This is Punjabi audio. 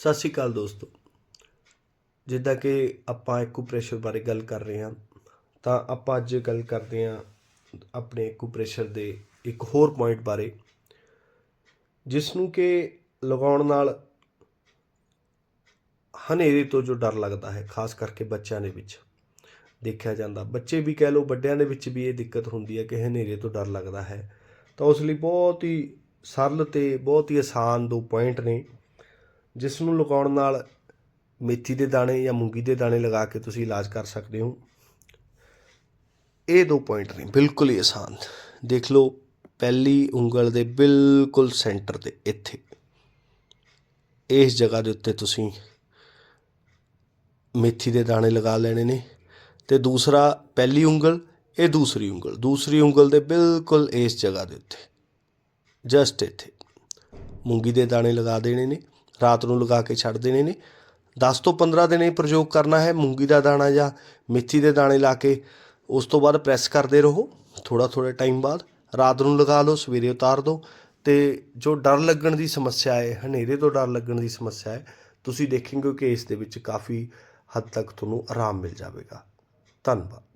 ਸਤਿ ਸ਼੍ਰੀ ਅਕਾਲ ਦੋਸਤੋ। ਜਿੱਦਾਂ ਕਿ ਆਪਾਂ ਇਕੂਪ੍ਰੈਸ਼ਰ ਬਾਰੇ ਗੱਲ ਕਰ ਰਹੇ ਹਾਂ, ਤਾਂ ਆਪਾਂ ਅੱਜ ਗੱਲ ਕਰਦੇ ਹਾਂ ਆਪਣੇ ਇਕੂਪ੍ਰੈਸ਼ਰ ਦੇ ਇੱਕ ਹੋਰ ਪੁਆਇੰਟ ਬਾਰੇ ਜਿਸ ਨੂੰ ਕਿ ਲਗਾਉਣ ਨਾਲ ਹਨੇਰੇ ਤੋਂ ਜੋ ਡਰ ਲੱਗਦਾ ਹੈ, ਖਾਸ ਕਰਕੇ ਬੱਚਿਆਂ ਦੇ ਵਿੱਚ। ਦੇਖਿਆ ਜਾਂਦਾ, ਬੱਚੇ ਵੀ ਕਹਿ ਲਓ ਵੱਡਿਆਂ ਦੇ ਵਿੱਚ ਵੀ ਇਹ ਦਿੱਕਤ ਹੁੰਦੀ ਹੈ ਕਿ ਹਨੇਰੇ ਤੋਂ ਡਰ ਲੱਗਦਾ ਹੈ। ਤਾਂ ਉਸ ਲਈ ਬਹੁਤ ਹੀ ਸਰਲ ਤੇ ਬਹੁਤ ਹੀ ਆਸਾਨ ਦੋ ਪੁਆਇੰਟ ਨੇ। ਜਿਸ ਨੂੰ ਲਗਾਉਣ ਨਾਲ ਮੇਥੀ ਦੇ ਦਾਣੇ ਜਾਂ ਮੂੰਗੀ ਦੇ ਦਾਣੇ ਲਗਾ ਕੇ ਤੁਸੀਂ ਇਲਾਜ ਕਰ ਸਕਦੇ ਹੋ। ਇਹ ਦੋ ਪੁਆਇੰਟ ਨੇ, ਬਿਲਕੁਲ ਹੀ ਆਸਾਨ। ਦੇਖ ਲਓ, ਪਹਿਲੀ ਉਂਗਲ ਦੇ ਬਿਲਕੁਲ ਸੈਂਟਰ ਤੇ, ਇੱਥੇ। ਇਸ ਜਗ੍ਹਾ ਦੇ ਉੱਤੇ ਤੁਸੀਂ ਮੇਥੀ ਦੇ ਦਾਣੇ ਲਗਾ ਲੈਣੇ ਨੇ ਤੇ ਦੂਸਰਾ, ਪਹਿਲੀ ਉਂਗਲ, ਇਹ ਦੂਸਰੀ ਉਂਗਲ। ਦੂਸਰੀ ਉਂਗਲ ਦੇ ਬਿਲਕੁਲ ਇਸ ਜਗ੍ਹਾ ਦੇ ਉੱਤੇ ਜਸਟ ਇੱਥੇ। ਮੂੰਗੀ ਦੇ ਦਾਣੇ ਲਗਾ ਦੇਣੇ ਨੇ। ਰਾਤ ਨੂੰ ਲਗਾ ਕੇ ਛੱਡ ਦੇਣੇ ਨੇ। 10 ਤੋਂ 15 ਦਿਨ ਇਹ ਪ੍ਰਯੋਗ ਕਰਨਾ ਹੈ, ਮੂੰਗੀ ਦਾ ਦਾਣਾ ਜਾਂ ਮੇਥੀ ਦੇ ਦਾਣੇ ਲਾ ਕੇ। ਉਸ ਤੋਂ ਬਾਅਦ ਪ੍ਰੈਸ ਕਰਦੇ ਰਹੋ ਥੋੜਾ ਥੋੜਾ ਟਾਈਮ ਬਾਅਦ। ਰਾਤ ਨੂੰ ਲਗਾ ਲਓ, ਸਵੇਰੇ ਉਤਾਰ ਦਿਓ ਤੇ ਜੋ ਡਰ ਲੱਗਣ ਦੀ ਸਮੱਸਿਆ ਹੈ, ਹਨੇਰੇ ਤੋਂ ਡਰ ਲੱਗਣ ਦੀ ਸਮੱਸਿਆ ਹੈ, ਤੁਸੀਂ ਦੇਖੋਗੇ ਕਿ ਇਸ ਦੇ ਵਿੱਚ ਕਾਫੀ ਹੱਦ ਤੱਕ ਤੁਹਾਨੂੰ ਆਰਾਮ ਮਿਲ ਜਾਵੇਗਾ। ਧੰਨਵਾਦ।